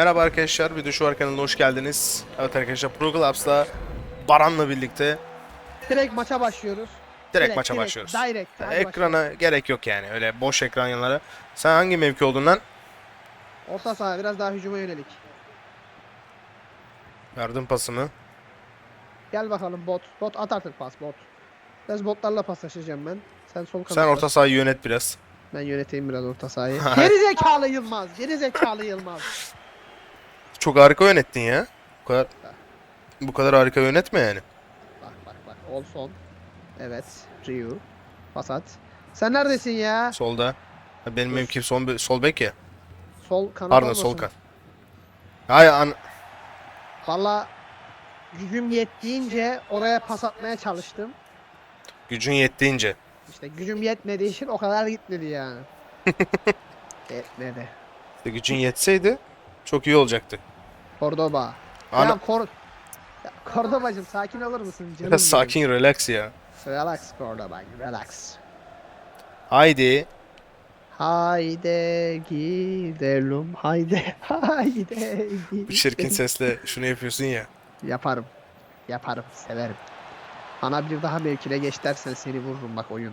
Merhaba arkadaşlar, Video Şu kanalına hoş geldiniz. Evet arkadaşlar, Pro Clubs'la Baran'la birlikte Direkt maça başlıyoruz. direkt, maça başlıyoruz. Direkt. hadi Ekrana başlayalım. gerek yok yani, öyle boş ekran yanlara. Sen hangi mevki oldun lan? Orta saha biraz daha hücuma yönelik. Verdim pasımı. Gel bakalım bot. Bot at artık pas bot. Biraz botlarla paslaşacağım ben. Sen sol kanatta. Sen orta sahayı yönet biraz. Ben yöneteyim biraz orta sahayı. geri zekalı Yılmaz. Geri zekalı Yılmaz. Çok harika yönettin ya. Bu kadar bu kadar harika yönetme yani. Bak bak bak. Olson. Evet. Ryu. Pas at. Sen neredesin ya? Solda. Ha, Benim mevkim sol, sol bek ya. Sol kanat Pardon olmasın. sol kan. Hay an Valla gücüm yettiğince oraya pas atmaya çalıştım. gücün yettiğince. İşte gücüm yetmediği için o kadar gitmedi yani. Yetmedi. İşte gücün yetseydi çok iyi olacaktı. Cordoba. Ana Ya Kor... Ya Cordoba'cım sakin olur musun canım? biraz benim? sakin relax ya. Relax Cordoba, relax. Haydi. Haydi gidelim, haydi, haydi gidelim. Bu çirkin sesle şunu yapıyorsun ya. Yaparım, yaparım, severim. Bana bir daha mevkine geç dersen seni vururum bak oyun.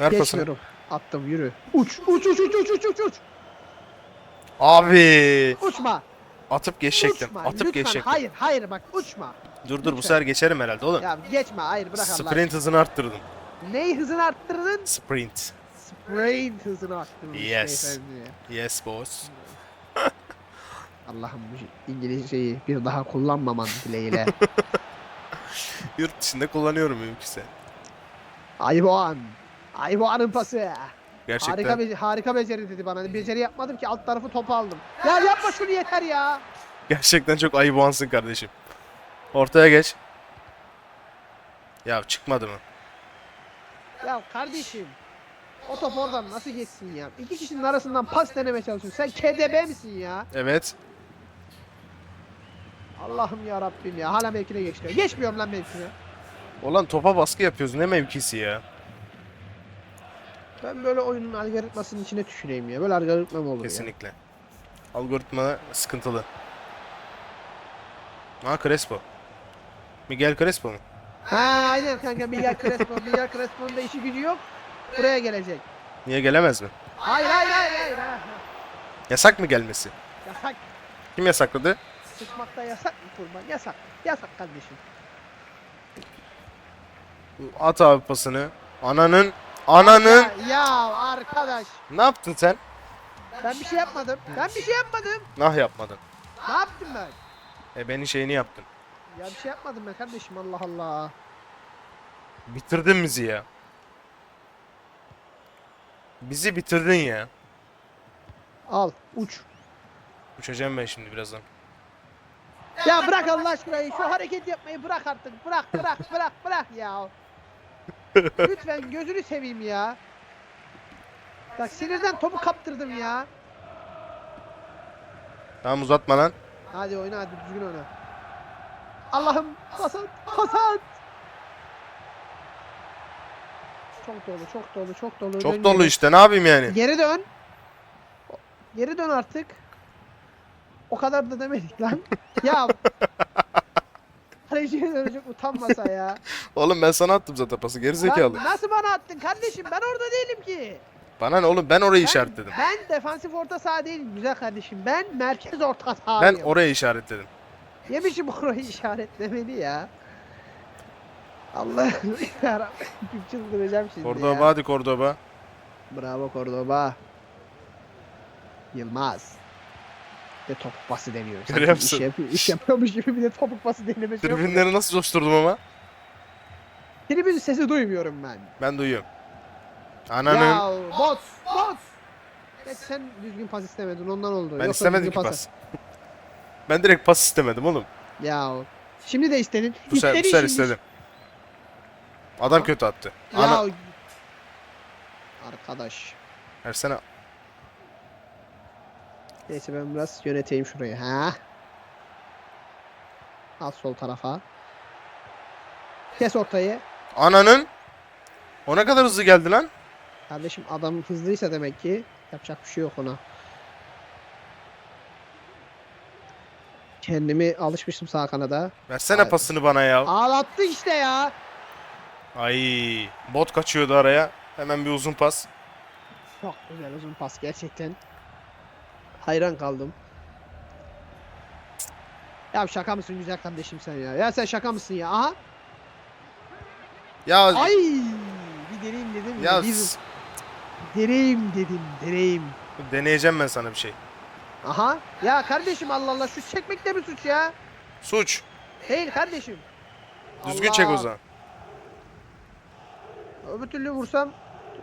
Ver pasını. Geçmiyorum. Attım yürü. Uç, uç, uç, uç, uç, uç, uç, uç. Abi. Uçma. Atıp geçecektim. Uçma. Atıp lütfen. geçecektim. Hayır, hayır bak uçma. Dur dur bu lütfen. sefer geçerim herhalde oğlum. Ya geçme, hayır bırak Allah. Sprint hızını arttırdım. Neyi hızını arttırdın? Sprint. Sprint hızını arttırmış Yes. beyefendi. Yes boss. Allah'ım bu İngilizceyi bir daha kullanmaman dileğiyle. Yurt dışında kullanıyorum mümkünse. Ayboğan. Ayboğan'ın pası. Gerçekten. Harika be- harika beceri dedi bana. Beceri yapmadım ki alt tarafı topu aldım. Ya yapma şunu yeter ya. Gerçekten çok ayıbansın kardeşim. Ortaya geç. Ya çıkmadı mı? Ya kardeşim. O top oradan nasıl geçsin ya? İki kişinin arasından pas denemeye çalışıyorsun. Sen KDB misin ya? Evet. Allah'ım ya Rabbim ya. Hala mevkine geçiyor. Geçmiyorum lan mevkine. Olan topa baskı yapıyoruz. Ne mevkisi ya? Ben böyle oyunun algoritmasının içine tüküreyim ya. Böyle algoritma mı olur ya? Kesinlikle. Algoritma sıkıntılı. Ha Crespo. Miguel Crespo mu? Ha aynen kanka Miguel Crespo. Miguel Crespo'nun da işi gücü yok. Buraya gelecek. Niye gelemez mi? Hayır hayır hayır hayır. ha. Yasak mı gelmesi? Yasak. Kim yasakladı? Sıçmakta yasak mı kurban? Yasak. Yasak kardeşim. At abi pasını. Ananın Ananın Ya, ya arkadaş. ne yaptın sen? Ben bir şey yapmadım. Ben bir şey yapmadım. Nah yapmadın. Ne yaptım ben? E benim şeyini yaptın. Ya bir şey yapmadım ben kardeşim Allah Allah. Bitirdin bizi ya. Bizi bitirdin ya. Al uç. Uçacağım ben şimdi birazdan. Ya bırak Allah aşkına şu hareket yapmayı bırak artık. Bırak bırak bırak bırak ya. Lütfen gözünü seveyim ya. Bak sinirden topu kaptırdım ya. Tamam uzatma lan. Hadi oyna hadi düzgün oyna. Allah'ım pas at. Çok dolu çok dolu çok dolu. Dön Çok dolu geri. işte ne yapayım yani? Geri dön. Geri dön artık. O kadar da demedik lan. ya. Kaleciye dönecek utanmasa ya. Oğlum ben sana attım zaten pası gerizekalı. Lan nasıl bana attın kardeşim? Ben orada değilim ki. Bana ne oğlum ben orayı Ben- işaretledim. Ben defansif orta saha değilim güzel kardeşim. Ben merkez orta Ben sahayım. orayı işaretledim. Yemişim orayı işaretlemeli ya. Allah'ım yarabbim çıldıracağım şimdi Cordoba ya. hadi Cordoba. Bravo Cordoba. Yılmaz. De topuk pası deniyor. Sanki Görüyor iş, musun? yapıyor, iş yapıyormuş gibi bir de topuk pası denemesi yok. Tribünleri nasıl coşturdum ama? Tribün sesi duymuyorum ben. Ben duyuyorum. Ananın. Ya bot bot. Ya sen düzgün pas istemedin ondan oldu. ben Yoksa istemedim düzgün ki pas. ben direkt pas istemedim oğlum. Ya şimdi de istedin. Bu sefer, bu İstedin sefer şimdi. istedim. Adam kötü attı. Ya Ana. arkadaş. Versene. Neyse ben biraz yöneteyim şurayı. Ha. Al sol tarafa. Kes ortayı. Ananın. O ne kadar hızlı geldi lan? Kardeşim adam hızlıysa demek ki yapacak bir şey yok ona. Kendimi alışmıştım sağ kanada. Versene Ay. pasını bana ya. Ağlattı işte ya. Ay bot kaçıyordu araya. Hemen bir uzun pas. Çok güzel uzun pas gerçekten. Hayran kaldım. Ya şaka mısın güzel kardeşim sen ya? Ya sen şaka mısın ya? Aha. Ya Ay! Bir deneyim dedim. ya bir deneyim dedim. Deneyim. deneyeceğim ben sana bir şey. Aha. Ya kardeşim Allah Allah şu çekmek de mi suç ya? Suç. Değil kardeşim. Düzgün Allah. çek o zaman. Öbür türlü vursam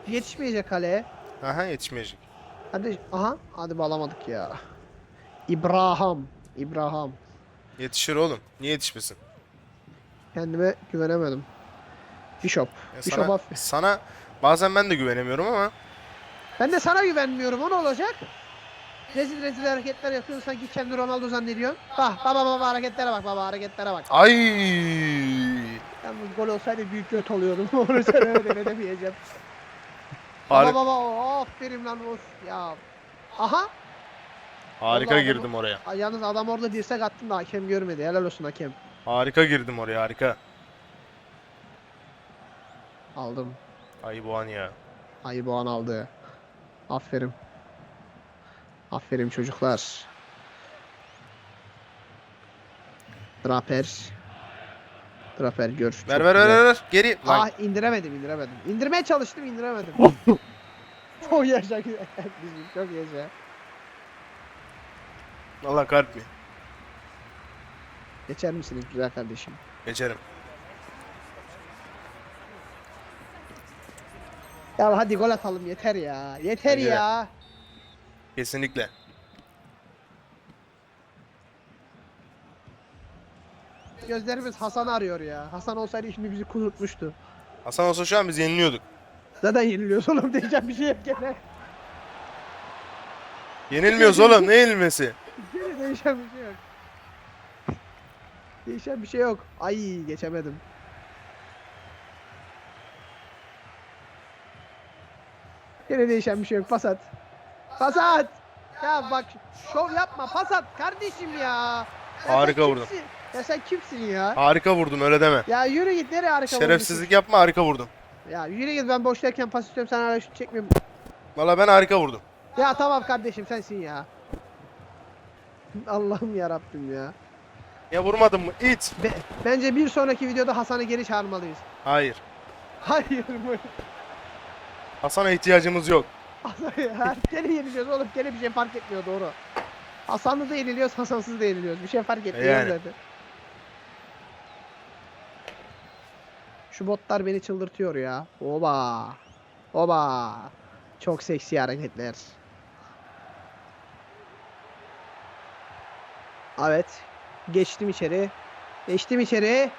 yetişmeyecek kaleye. Aha yetişmeyecek. Hadi aha hadi bağlamadık ya. İbrahim. İbrahim. Yetişir oğlum. Niye yetişmesin? Kendime güvenemedim. Bishop. Ya Bishop sana, affet. sana bazen ben de güvenemiyorum ama Ben de sana güvenmiyorum. O ne olacak? Rezil rezil hareketler yapıyorsun sanki kendi Ronaldo zannediyorsun. Bak baba baba hareketlere bak baba hareketlere bak. ay Yalnız gol olsaydı büyük göt oluyordum. Onu sen öyle demeyeceğim. Har- Baba baba aferin lan of ya. Aha. harika Vallahi girdim oraya. Ay, Yalnız adam orada dirsek attım da hakem görmedi. Helal olsun hakem. Harika girdim oraya harika. Aldım. Ay bu an ya. Ayı Boğan aldı. Aferin. Aferin çocuklar. Draper. Draper gör. Ver ver ver ver, ver. Geri. Lan. Ah indiremedim indiremedim. İndirmeye çalıştım indiremedim. çok yaşa. Bizim çok yaşa. Allah kahretmeyin. Geçer misiniz güzel kardeşim? Geçerim. Ya hadi gol atalım yeter ya. Yeter Bence de. ya. Kesinlikle. Gözlerimiz Hasan'ı arıyor ya. Hasan olsaydı şimdi bizi kudurtmuştu. Hasan olsa şu an biz yeniliyorduk. Zaten yeniliyoruz oğlum diyeceğim bir şey yok gene. Yenilmiyoruz oğlum ne yenilmesi? Gene değişen bir şey yok. Değişen bir şey yok. Ay geçemedim. Gene değişen bir şey yok. Pas at. Pas at. Ya bak şov yapma. Pas at kardeşim ya. Ya sen Harika vurdun. kimsin? Ya sen kimsin ya? Harika vurdum öyle deme. Ya yürü git nereye harika? Şerefsizlik yapma harika vurdum. Ya yürü git ben boştayken pas istiyorum sen hala şut çekmiyorum. Valla ben harika vurdum. Ya tamam kardeşim sensin ya. Allah'ım ya Rabbim ya. Ya vurmadın mı? İt. Be- bence bir sonraki videoda Hasan'ı geri çağırmalıyız. Hayır. Hayır mı? Hasan'a ihtiyacımız yok. Hasan. Gene yeniliyoruz oğlum. Gene bir şey fark etmiyor doğru. Hasanlı da yeniliyoruz, Hasansız da yeniliyoruz. Bir şey fark etmiyor Yani. zaten. Şu botlar beni çıldırtıyor ya. Oba. Oba. Çok seksi hareketler. Evet. Geçtim içeri. Geçtim içeri.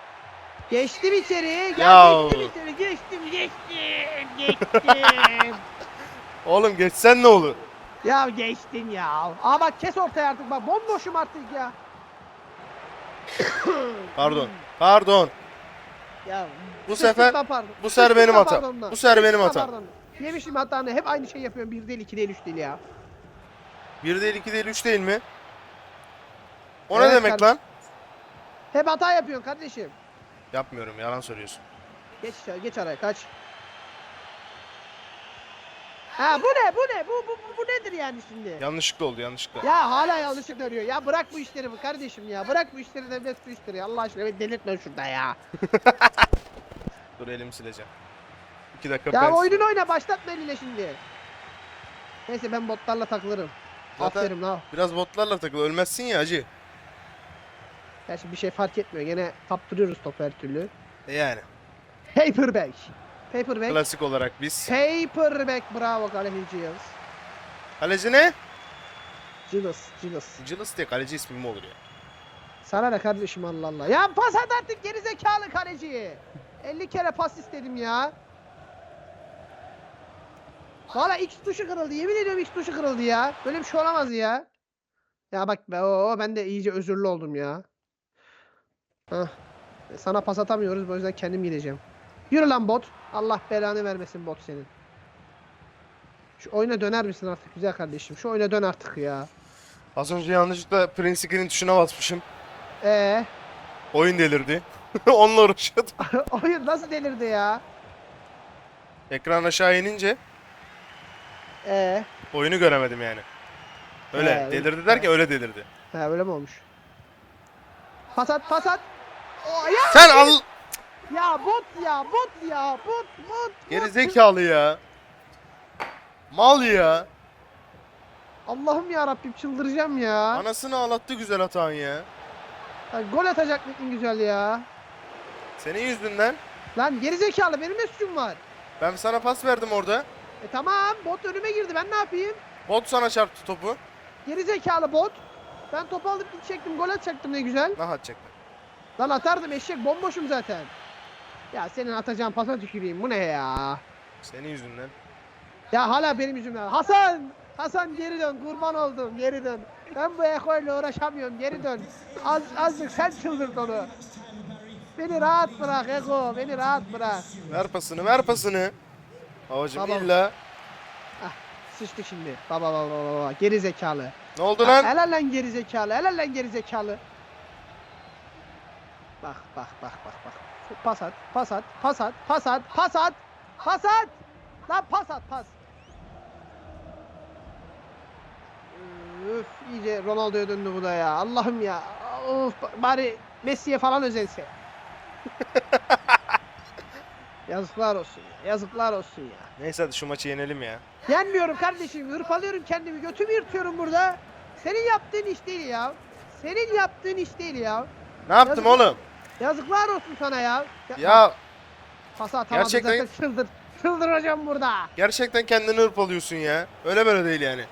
Geçtim içeri. Ya, geçtim içeri. Geçtim, geçtim, geçtim. Oğlum geçsen ne olur? ya geçtim ya. Aa bak kes ortaya artık bak. Bomboşum artık ya. Pardon. Pardon. Ya Bu sefer bu sefer benim hatam. Bu sefer benim hatam. Yemişim hatanı. Hep aynı şey yapıyorum. Bir değil, iki değil, üç değil ya. Bir değil, iki değil, üç değil mi? O ne Evet demek kardeşim. lan? Hep hata yapıyorsun kardeşim. Yapmıyorum, yalan söylüyorsun. Geç geç araya kaç. Ha bu ne bu ne bu bu, bu, bu nedir yani şimdi? Yanlışlıkla oldu, yanlışlıkla. Ya hala yanlışlık arıyor. Ya bırak bu işleri bu kardeşim ya. Bırak bu işleri devlet bu işleri. Allah aşkına beni delirtme şurada ya. Dur elimi sileceğim. İki dakika Ya ben oyunun oyna başlatma eline şimdi. Neyse ben botlarla takılırım. Zaten- Aferin la. Biraz botlarla takıl, ölmezsin ya acı. Gerçi bir şey fark etmiyor. Gene kaptırıyoruz topu her türlü. E yani. Paperback. Paperback. Klasik olarak biz. Paperback. Bravo kaleci Giles. Kaleci ne? Giles. Giles. Cılız diye kaleci ismi mi olur ya? Sana ne kardeşim Allah Allah. Ya pas at artık gerizekalı kaleci. 50 kere pas istedim ya. Valla X tuşu kırıldı. Yemin ediyorum X tuşu kırıldı ya. Böyle bir şey olamaz ya. Ya bak be o ben de iyice özürlü oldum ya. Hah. Sana pas atamıyoruz o yüzden kendim gideceğim. Yürü lan bot. Allah belanı vermesin bot senin. Şu oyuna döner misin artık güzel kardeşim? Şu oyuna dön artık ya. Az önce yanlışlıkla print screen tuşuna basmışım. Ee, Oyun delirdi. Onunla uğraşıyordum. oyun nasıl delirdi ya? Ekran aşağı inince Ee, oyunu göremedim yani. Öyle He, öyle- delirdi derken öyle delirdi. ha öyle mi olmuş? Pasat pasat. O ya Sen al ya bot ya bot ya bot bot. geri zekalı ya. Mal ya. Allah'ım ya Rabbim çıldıracağım ya. Anasını ağlattı güzel atan ya. Ya Gol atacak mı en güzel ya? Senin yüzünden Lan gerizekalı benim ne suçum var? ben sana pas verdim orada. E tamam bot önüme girdi ben ne yapayım? Bot sana çarptı topu. Gerizekalı bot. Ben topu alıp gidecektim gol atacaktım ne güzel. Nah atacaktı. Lan atardım eşek bomboşum zaten. Ya senin atacağın pasa tüküreyim bu ne ya? Senin yüzünden. Ya hala benim yüzümden. Hasan! Hasan geri dön kurban oldum geri dön. Ben bu ekoyla uğraşamıyorum geri dön. Az, azıcık sen çıldırt onu. Beni rahat bırak Ego beni rahat bırak. Ver pasını ver pasını. Babacım Tamam. illa. Sıçtı şimdi. Baba baba baba baba geri zekalı. Ne oldu lan? Helal lan geri zekalı helal lan geri zekalı. Bak bak bak bak bak. Pas at pas at pas at pas at pas at pas at. Lan pas at pas. Üf iyice Ronaldo'ya döndü bu da ya. Allah'ım ya. Of bari Messi'ye falan özense. Yazıklar olsun ya. Yazıklar olsun ya. Neyse hadi şu maçı yenelim ya. Yenmiyorum kardeşim. Hırpalıyorum kendimi. Götümü yırtıyorum burada. Senin yaptığın iş değil ya. Senin yaptığın iş değil ya. Ne yaptım Yazık- oğlum? Yazıklar olsun sana ya. Ya Pası atamadım gerçekten- zaten çıldır. Çıldıracağım burada. gerçekten kendini hırpalıyorsun ya. Öyle böyle değil yani.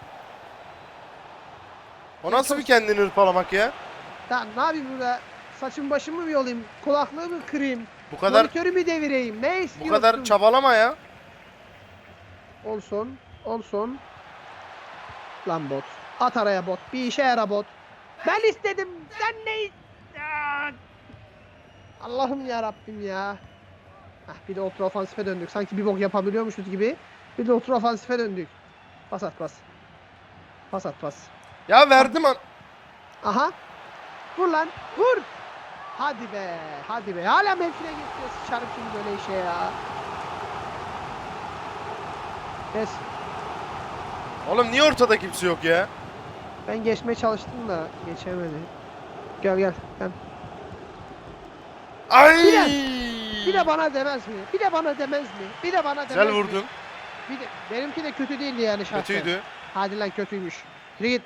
O nasıl bir kendini hırpalamak ya? Tamam ne yapayım burada? Saçımı başımı mı yolayım? Kulaklığımı kırayım? Bu kadar Monitörümü devireyim? Ne bu istiyorsun? kadar çabalama ya. Olsun. Olsun. Lan bot. At araya bot. Bir işe yara bot. Ben istedim. Sen ne Allah'ım ya Rabbim ya. Hah, bir de ultra ofansife döndük. Sanki bir bok yapabiliyormuşuz gibi. Bir de ultra ofansife döndük. Pas at pas. Pas at pas. Ya verdim an. Aha. Vur lan. Vur. Hadi be. Hadi be. Hala mevkine geçiyor. Sıçarım şimdi böyle işe ya. Kes. Oğlum niye ortada kimse yok ya? Ben geçmeye çalıştım da geçemedi. Gel gel. gel. Ay! Bir de- Bir de bana demez mi? Bir de bana demez mi? Bir de bana demez Güzel mi? vurdun. Bir de, benimki de kötü değildi yani şahsen. Kötüydü. Hadi lan kötüymüş. Yürü git.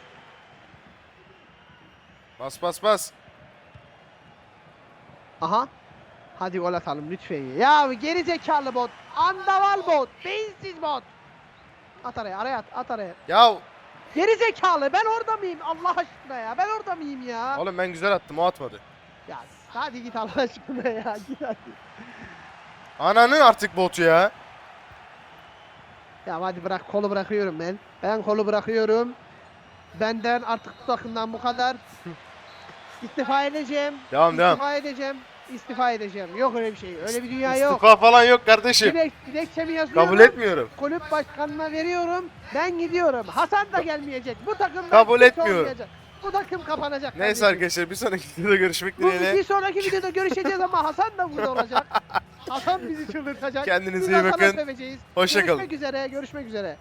Bas bas bas. Aha. Hadi gol atalım lütfen. Ya geri zekalı bot. Andaval bot. Beyinsiz bot. At araya araya at, at araya. Ya Geri zekalı ben orada mıyım Allah aşkına ya? Ben orada mıyım ya? oğlum ben güzel attım o atmadı. Ya hadi git Allah aşkına ya. Git hadi. Ananı artık bot ya. Ya hadi bırak kolu bırakıyorum ben. Ben kolu bırakıyorum. Benden artık bu takımdan bu kadar. İstifa edeceğim. Devam devam. İstifa edeceğim. İstifa edeceğim. Yok öyle bir şey. Öyle bir dünya yok. İstifa falan yok kardeşim. Direkt dilekçemi yazıyorum. Kabul etmiyorum. Kulüp başkanına veriyorum. Ben gidiyorum. Hasan da gelmeyecek. Bu takım Kabul etmiyorum. Bu takım kapanacak. Neyse kardeşim. arkadaşlar bir sonraki videoda görüşmek Bu dileğiyle. bir sonraki videoda görüşeceğiz ama Hasan da burada olacak. Hasan bizi çıldırtacak. Kendinize Biz iyi bakın. seveceğiz. Hoşça kalın. Görüşmek üzere. Görüşmek üzere.